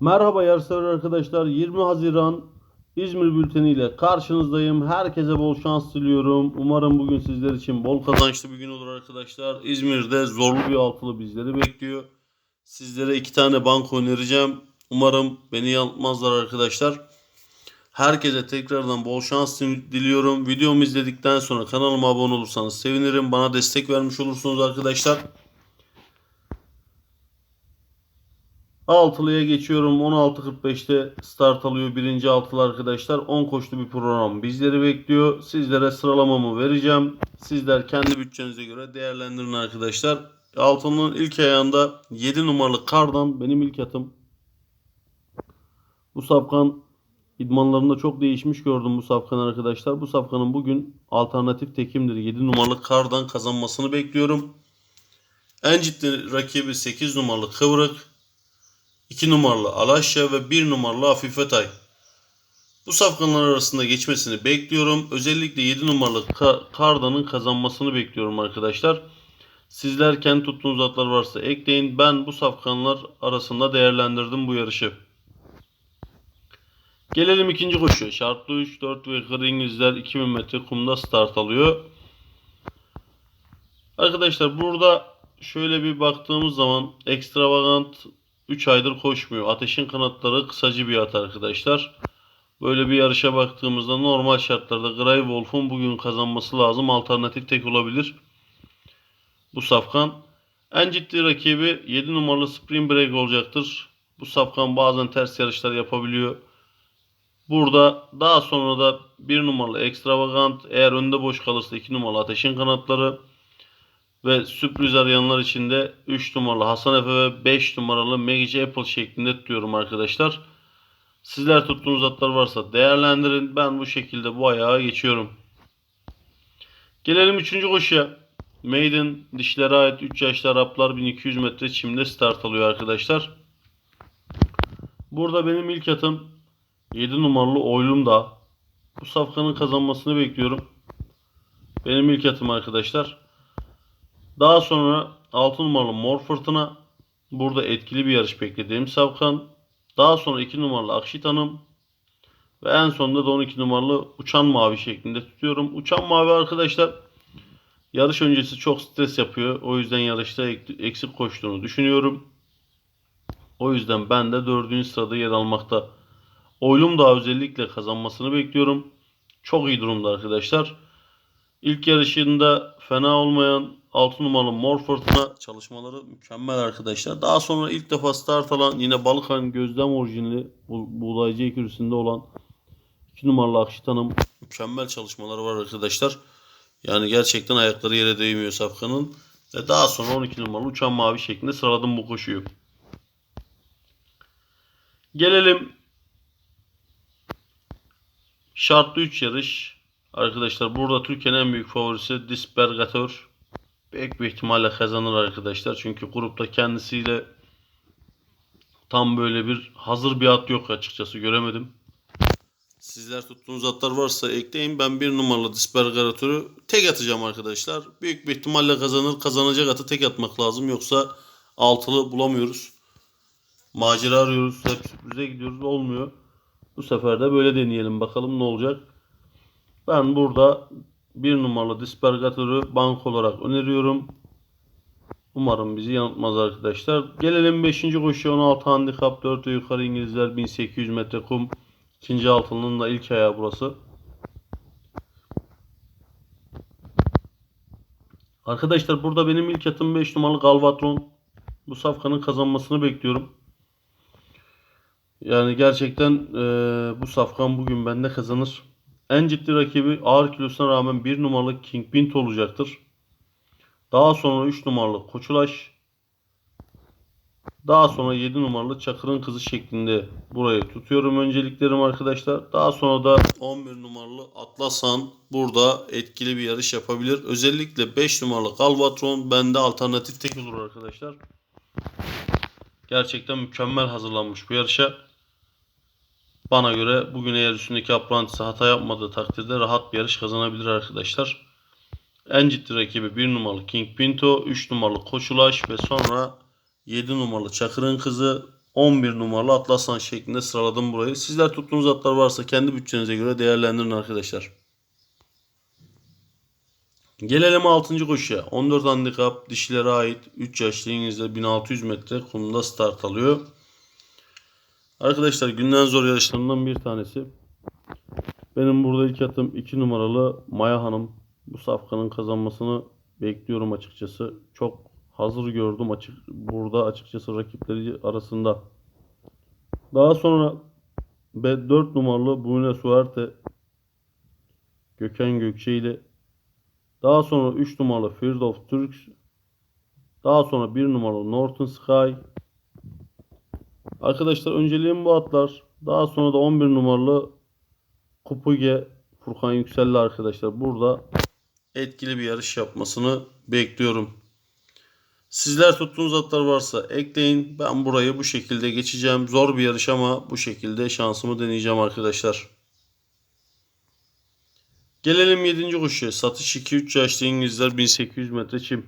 Merhaba yarışsever arkadaşlar. 20 Haziran İzmir bülteni ile karşınızdayım. Herkese bol şans diliyorum. Umarım bugün sizler için bol kazançlı bir gün olur arkadaşlar. İzmir'de zorlu bir altılı bizleri bekliyor. Sizlere iki tane banko önereceğim. Umarım beni yanıltmazlar arkadaşlar. Herkese tekrardan bol şans diliyorum. Videomu izledikten sonra kanalıma abone olursanız sevinirim. Bana destek vermiş olursunuz arkadaşlar. Altılıya geçiyorum. 16.45'te start alıyor birinci altılı arkadaşlar. 10 koşulu bir program bizleri bekliyor. Sizlere sıralamamı vereceğim. Sizler kendi bütçenize göre değerlendirin arkadaşlar. Altının ilk ayağında 7 numaralı Kardan benim ilk atım. Bu safkan idmanlarında çok değişmiş gördüm bu safkan arkadaşlar. Bu safkanın bugün alternatif tekimdir. 7 numaralı Kardan kazanmasını bekliyorum. En ciddi rakibi 8 numaralı Kıvrık. 2 numaralı Alaşya ve 1 numaralı Afife Tay. Bu safkanlar arasında geçmesini bekliyorum. Özellikle 7 numaralı Ka- Karda'nın kazanmasını bekliyorum arkadaşlar. Sizler kendi tuttuğunuz atlar varsa ekleyin. Ben bu safkanlar arasında değerlendirdim bu yarışı. Gelelim ikinci koşuya. Şartlı 3, 4 ve kır İngilizler 2000 metre kumda start alıyor. Arkadaşlar burada şöyle bir baktığımız zaman ekstravagant 3 aydır koşmuyor. Ateşin kanatları kısacı bir at arkadaşlar. Böyle bir yarışa baktığımızda normal şartlarda Grey Wolf'un bugün kazanması lazım. Alternatif tek olabilir. Bu safkan. En ciddi rakibi 7 numaralı Spring Break olacaktır. Bu safkan bazen ters yarışlar yapabiliyor. Burada daha sonra da 1 numaralı Extravagant eğer önde boş kalırsa 2 numaralı Ateşin kanatları ve sürpriz arayanlar için de 3 numaralı Hasan Efe ve 5 numaralı Magic Apple şeklinde tutuyorum arkadaşlar. Sizler tuttuğunuz atlar varsa değerlendirin. Ben bu şekilde bu ayağa geçiyorum. Gelelim 3. koşuya. Maiden dişlere ait 3 yaşlı Araplar 1200 metre çimde start alıyor arkadaşlar. Burada benim ilk atım 7 numaralı Oylum da. Bu safkanın kazanmasını bekliyorum. Benim ilk atım arkadaşlar. Daha sonra 6 numaralı Mor Fırtına. Burada etkili bir yarış beklediğim Savkan. Daha sonra 2 numaralı Akşit Hanım. Ve en sonunda da 12 numaralı Uçan Mavi şeklinde tutuyorum. Uçan Mavi arkadaşlar yarış öncesi çok stres yapıyor. O yüzden yarışta ek- eksik koştuğunu düşünüyorum. O yüzden ben de 4. sırada yer almakta. Oylum da özellikle kazanmasını bekliyorum. Çok iyi durumda arkadaşlar. İlk yarışında fena olmayan 6 numaralı Mor Fırtına çalışmaları mükemmel arkadaşlar. Daha sonra ilk defa start alan yine Balıkhan Gözlem orijinli bu, buğdaycı ekürüsünde olan 2 numaralı Akşit mükemmel çalışmaları var arkadaşlar. Yani gerçekten ayakları yere değmiyor Safkan'ın. Ve daha sonra 12 numaralı Uçan Mavi şeklinde sıraladım bu koşuyu. Gelelim şartlı 3 yarış. Arkadaşlar burada Türkiye'nin en büyük favorisi Dispergator. Büyük bir ihtimalle kazanır arkadaşlar. Çünkü grupta kendisiyle tam böyle bir hazır bir at yok açıkçası göremedim. Sizler tuttuğunuz atlar varsa ekleyin. Ben bir numaralı Dispergator'u tek atacağım arkadaşlar. Büyük bir ihtimalle kazanır. Kazanacak atı tek atmak lazım. Yoksa altılı bulamıyoruz. Macera arıyoruz. Hep sürprize gidiyoruz. Olmuyor. Bu sefer de böyle deneyelim. Bakalım ne olacak. Ben burada bir numaralı dispergatörü bank olarak öneriyorum. Umarım bizi yanıltmaz arkadaşlar. Gelelim 5. koşuya 16 handikap 4 ve yukarı İngilizler 1800 metre kum. İkinci altının da ilk ayağı burası. Arkadaşlar burada benim ilk atım 5 numaralı Galvatron. Bu safkanın kazanmasını bekliyorum. Yani gerçekten eee, bu safkan bugün bende kazanır. En ciddi rakibi ağır kilosuna rağmen 1 numaralı King Bint olacaktır. Daha sonra 3 numaralı Koçulaş. Daha sonra 7 numaralı Çakır'ın kızı şeklinde burayı tutuyorum önceliklerim arkadaşlar. Daha sonra da 11 numaralı Atlasan burada etkili bir yarış yapabilir. Özellikle 5 numaralı Galvatron bende alternatif tek olur arkadaşlar. Gerçekten mükemmel hazırlanmış bu yarışa. Bana göre bugün eğer üstündeki aprantisi hata yapmadığı takdirde rahat bir yarış kazanabilir arkadaşlar. En ciddi rakibi 1 numaralı King Pinto, 3 numaralı Koçulaş ve sonra 7 numaralı Çakır'ın kızı 11 numaralı Atlaslan şeklinde sıraladım burayı. Sizler tuttuğunuz atlar varsa kendi bütçenize göre değerlendirin arkadaşlar. Gelelim 6. koşuya. 14 handikap dişilere ait 3 yaşlı İngilizler 1600 metre kumda start alıyor. Arkadaşlar günden zor yarışlarından bir tanesi. Benim burada ilk atım 2 numaralı Maya Hanım. Bu safkanın kazanmasını bekliyorum açıkçası. Çok hazır gördüm açık burada açıkçası rakipleri arasında. Daha sonra ve 4 numaralı Brune Suerte Gökhan Gökçe ile daha sonra 3 numaralı Field of Turks daha sonra 1 numaralı Northern Sky Arkadaşlar önceliğim bu atlar. Daha sonra da 11 numaralı Kupuge Furkan Yükselli arkadaşlar. Burada etkili bir yarış yapmasını bekliyorum. Sizler tuttuğunuz atlar varsa ekleyin. Ben burayı bu şekilde geçeceğim. Zor bir yarış ama bu şekilde şansımı deneyeceğim arkadaşlar. Gelelim 7. koşuya. Satış 2-3 yaşlı İngilizler 1800 metre çim.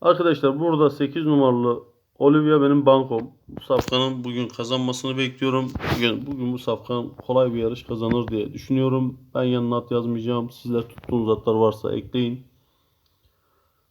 Arkadaşlar burada 8 numaralı Olivia benim bankom. Bu safkanın bugün kazanmasını bekliyorum. Bugün, bugün bu safkan kolay bir yarış kazanır diye düşünüyorum. Ben yanına at yazmayacağım. Sizler tuttuğunuz atlar varsa ekleyin.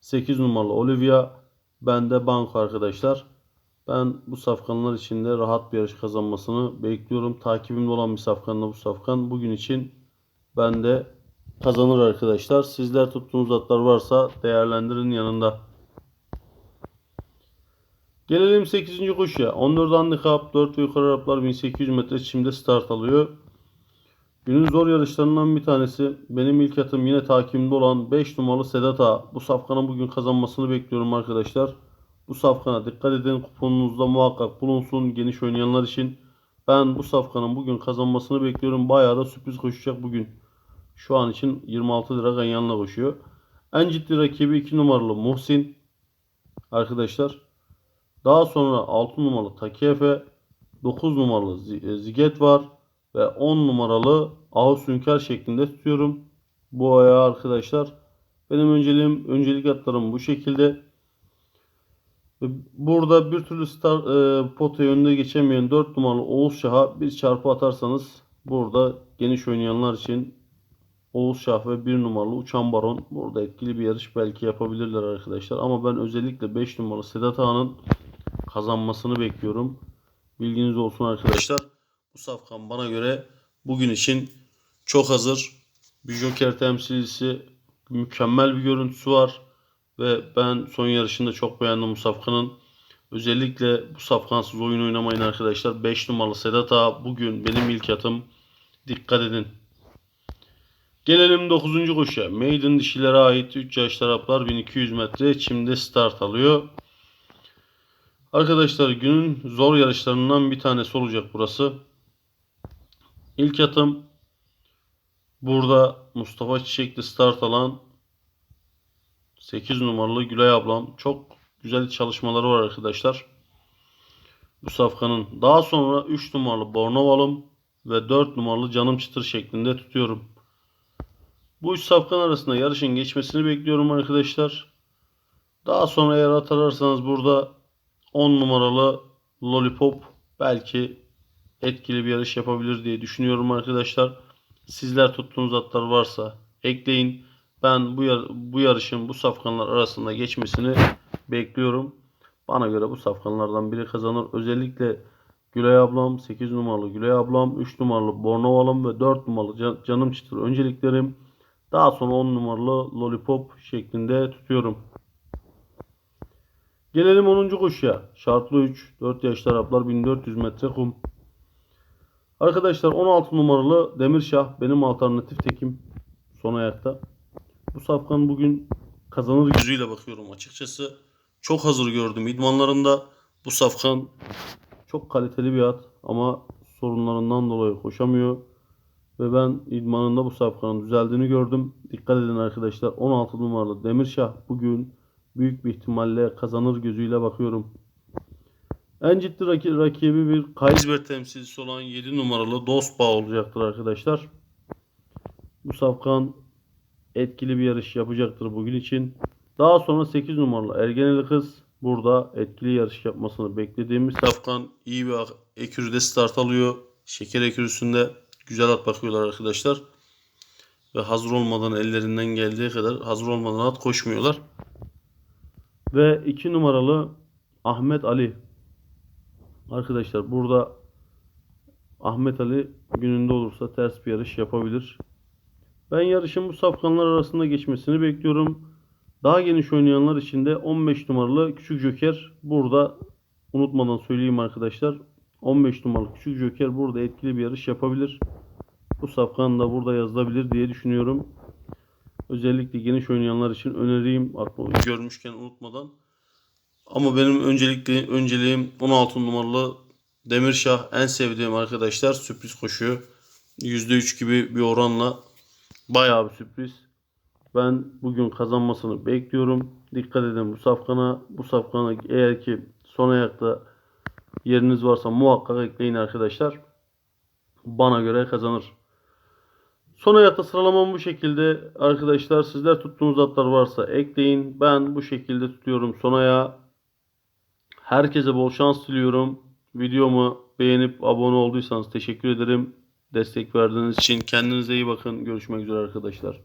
8 numaralı Olivia. Bende banko arkadaşlar. Ben bu safkanlar içinde rahat bir yarış kazanmasını bekliyorum. Takibimde olan bir safkanla bu safkan bugün için bende kazanır arkadaşlar. Sizler tuttuğunuz atlar varsa değerlendirin yanında. Gelelim 8. koşuya. 14 handikap 4 ve yukarı Araplar 1800 metre çimde start alıyor. Günün zor yarışlarından bir tanesi. Benim ilk atım yine takimde olan 5 numaralı Sedat Ağa. Bu safkanın bugün kazanmasını bekliyorum arkadaşlar. Bu safkana dikkat edin. Kuponunuzda muhakkak bulunsun. Geniş oynayanlar için. Ben bu safkanın bugün kazanmasını bekliyorum. Bayağı da sürpriz koşacak bugün. Şu an için 26 lira ganyanla koşuyor. En ciddi rakibi 2 numaralı Muhsin. Arkadaşlar. Daha sonra 6 numaralı Takiyefe, 9 numaralı Z- Ziget var ve 10 numaralı Hünkar şeklinde tutuyorum. Bu ayağı arkadaşlar. Benim önceliğim, öncelik atlarım bu şekilde. Burada bir türlü star, e, potaya önüne geçemeyen 4 numaralı Oğuz Şah'a bir çarpı atarsanız burada geniş oynayanlar için Oğuz Şah ve 1 numaralı Uçan Baron burada etkili bir yarış belki yapabilirler arkadaşlar. Ama ben özellikle 5 numaralı Sedat Ağa'nın kazanmasını bekliyorum. Bilginiz olsun arkadaşlar. Bu safkan bana göre bugün için çok hazır. Bir Joker temsilcisi mükemmel bir görüntüsü var. Ve ben son yarışında çok beğendim bu safkanın. Özellikle bu safkansız oyun oynamayın arkadaşlar. 5 numaralı Sedat Ağa bugün benim ilk atım. Dikkat edin. Gelelim 9. koşuya. Maiden dişilere ait 3 yaş taraflar 1200 metre çimde start alıyor. Arkadaşlar günün zor yarışlarından bir tanesi olacak burası. İlk atım burada Mustafa Çiçekli start alan 8 numaralı Gülay ablam. Çok güzel çalışmaları var arkadaşlar. Bu safkanın. Daha sonra 3 numaralı Bornovalım ve 4 numaralı Canım Çıtır şeklinde tutuyorum. Bu üç safkan arasında yarışın geçmesini bekliyorum arkadaşlar. Daha sonra eğer atararsanız burada 10 numaralı Lollipop belki etkili bir yarış yapabilir diye düşünüyorum arkadaşlar. Sizler tuttuğunuz atlar varsa ekleyin. Ben bu yar- bu yarışın bu safkanlar arasında geçmesini bekliyorum. Bana göre bu safkanlardan biri kazanır. Özellikle Gülay ablam, 8 numaralı Gülay ablam, 3 numaralı Bornovalım ve 4 numaralı Can- Canım Çıtır önceliklerim. Daha sonra 10 numaralı Lollipop şeklinde tutuyorum. Gelelim 10. koşuya. Şartlı 3. 4 yaşlı Araplar 1400 metre kum. Arkadaşlar 16 numaralı Demirşah benim alternatif tekim. Son ayakta. Bu safkan bugün kazanır yüzüyle bakıyorum açıkçası. Çok hazır gördüm idmanlarında. Bu safkan çok kaliteli bir at ama sorunlarından dolayı koşamıyor. Ve ben idmanında bu safkanın düzeldiğini gördüm. Dikkat edin arkadaşlar. 16 numaralı Demirşah bugün büyük bir ihtimalle kazanır gözüyle bakıyorum. En ciddi raki- rakibi bir Kaysber temsilcisi olan 7 numaralı Dostbağ olacaktır arkadaşlar. Bu safkan etkili bir yarış yapacaktır bugün için. Daha sonra 8 numaralı Ergeneli Kız burada etkili yarış yapmasını beklediğimiz Safkan iyi bir ekürüde start alıyor. Şeker ekürüsünde güzel at bakıyorlar arkadaşlar. Ve hazır olmadan ellerinden geldiği kadar hazır olmadan at koşmuyorlar. Ve 2 numaralı Ahmet Ali. Arkadaşlar burada Ahmet Ali gününde olursa ters bir yarış yapabilir. Ben yarışın bu safkanlar arasında geçmesini bekliyorum. Daha geniş oynayanlar için de 15 numaralı Küçük Joker burada unutmadan söyleyeyim arkadaşlar. 15 numaralı Küçük Joker burada etkili bir yarış yapabilir. Bu safkan da burada yazılabilir diye düşünüyorum. Özellikle geniş oynayanlar için öneriyim. Görmüşken unutmadan. Ama benim öncelikli önceliğim 16 numaralı Demirşah en sevdiğim arkadaşlar sürpriz koşuyor. %3 gibi bir oranla bayağı bir sürpriz. Ben bugün kazanmasını bekliyorum. Dikkat edin bu safkana. Bu safkana eğer ki son ayakta yeriniz varsa muhakkak ekleyin arkadaşlar. Bana göre kazanır. Son ayakta sıralamam bu şekilde. Arkadaşlar sizler tuttuğunuz atlar varsa ekleyin. Ben bu şekilde tutuyorum son ayağı. Herkese bol şans diliyorum. Videomu beğenip abone olduysanız teşekkür ederim. Destek verdiğiniz için kendinize iyi bakın. Görüşmek üzere arkadaşlar.